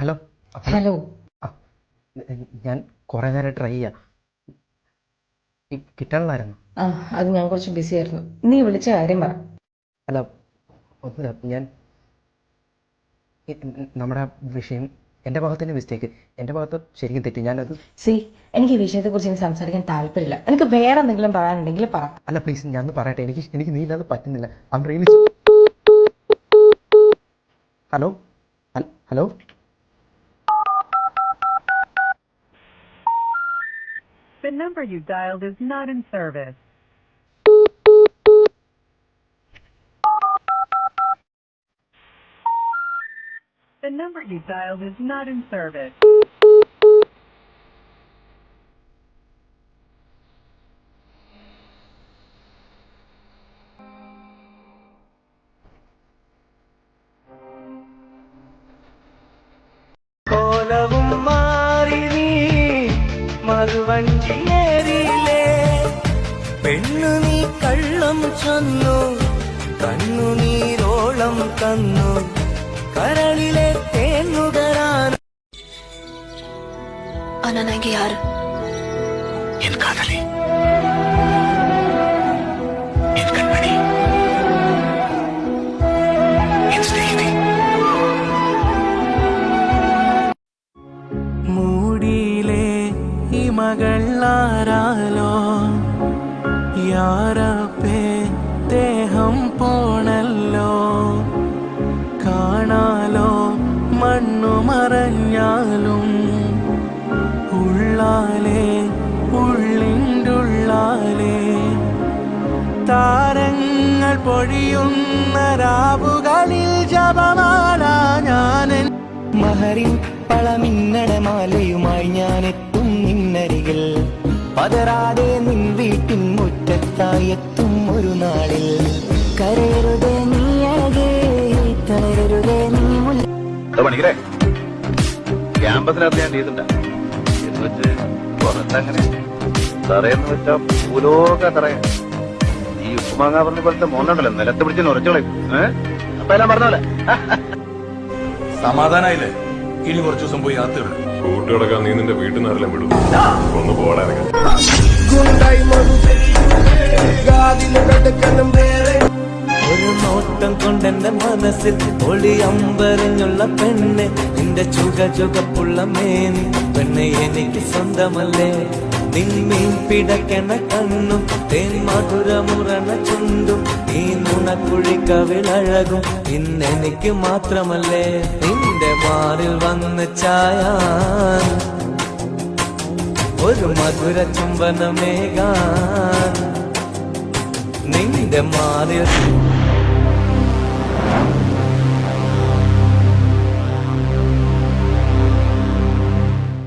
Hello hello. ഞാൻ കുറേ നേരം ട്രൈ ചെയ്യാം. കിട്ടാനുള്ളായിരുന്നു ആ അത് ഞാൻ കുറച്ച് ബിസി ആയിരുന്നു. നീ വിളിച്ച കാര്യം പറ. ഹലോ ഒന്നുമില്ല. ഞാൻ നമ്മുടെ വിഷയം എന്റെ ഭാഗത്തിന്റെ മിസ്റ്റേക്ക് എന്റെ ഭാഗത്ത് ശരിക്കും തെറ്റി. ഞാനത് സി എനിക്ക് ഈ വിഷയത്തെക്കുറിച്ച് ഇനി സംസാരിക്കാൻ താല്പര്യമില്ല. എനിക്ക് വേറെ എന്തെങ്കിലും പറയാനുണ്ടെങ്കിൽ പറ. അല്ല പ്ലീസ് ഞാൻ പറയട്ടെ. എനിക്ക് എനിക്ക് നീ ഇല്ലാതെ പറ്റുന്നില്ല. I'm really hello hello The number you dialed is not in service. The number you dialed is not in service. പെണ്ണു നീ കള്ളം ചൊന്നു കണ്ണു നീരോളം തന്നു കരളിലെ തേങ്ങുകരാൻ അനനങ്കി ആര്? എൻ കാതലി. മകളാരാലോ യാരപ്പേ ദേഹം പോണല്ലോ. കാണാലോ മണ്ണു മറഞ്ഞാലും. ഉള്ളാലേ ഉള്ളിന്റുള്ളാലേ താരങ്ങൾ പൊഴിയുന്ന രാവുകളിൽ ജപമാല ഞാനെൻ മഹറിൻ പളമിന്നടമാലയുമായി ഞാനെത്തും നിന്നരികിൽ. പതരാതെ നിൻ വീട്ടിൻ മുറ്റത്തായി ഒരു നാളിൽ. കരയരുതേ നീ അഴകേ തളരരുതേ നീ മുല്ല അതോ പണിക്കരെ ക്യാമ്പസിനകത്ത് ഞാൻ ചെയ്തിട്ടുണ്ട് എന്ന് വെച്ച് പുറത്തങ്ങനെ തറയെന്ന് വെച്ചാ ഭൂലോക തറയ ഈ ഉപ്പുമാങ്ങ പറഞ്ഞ പോലത്തെ മോനുണ്ടല്ലോ നിലത്ത് പിടിച്ച് ഉറച്ചോളെ ഏഹ് അപ്പൊ എല്ലാം പറഞ്ഞോലെ സമാധാനായില്ലേ? ഇനി കുറച്ചു ദിവസം പോയി യാത്ര കൂട്ടുകിടക്കാൻ നീ നിന്റെ വീട്ടിൽ നിന്നെല്ലാം വിടും. ഒന്ന് പോടാ ഇറങ്ങി ഒരു നോട്ടം കൊണ്ടെന്റെ മനസ്സിൽ ഒളി അമ്പരഞ്ഞുള്ള പെണ്ണ് നിന്റെ ചുക ചുകപ്പുള്ള മേനി. പെണ്ണ് എനിക്ക് സ്വന്തമല്ലേ? നിന്മീൻ പിടക്കണ കണ്ണും തേൻ മധുരമുറണ ചുണ്ടും ഈ നുണക്കുഴിക്കവിളഴകും ഇന്നെനിക്ക് മാത്രമല്ലേ? നിന്റെ മാറിൽ വന്ന് ചായ ഒരു മധുര ചുംബനമേകാൻ. നിന്റെ മാറിയ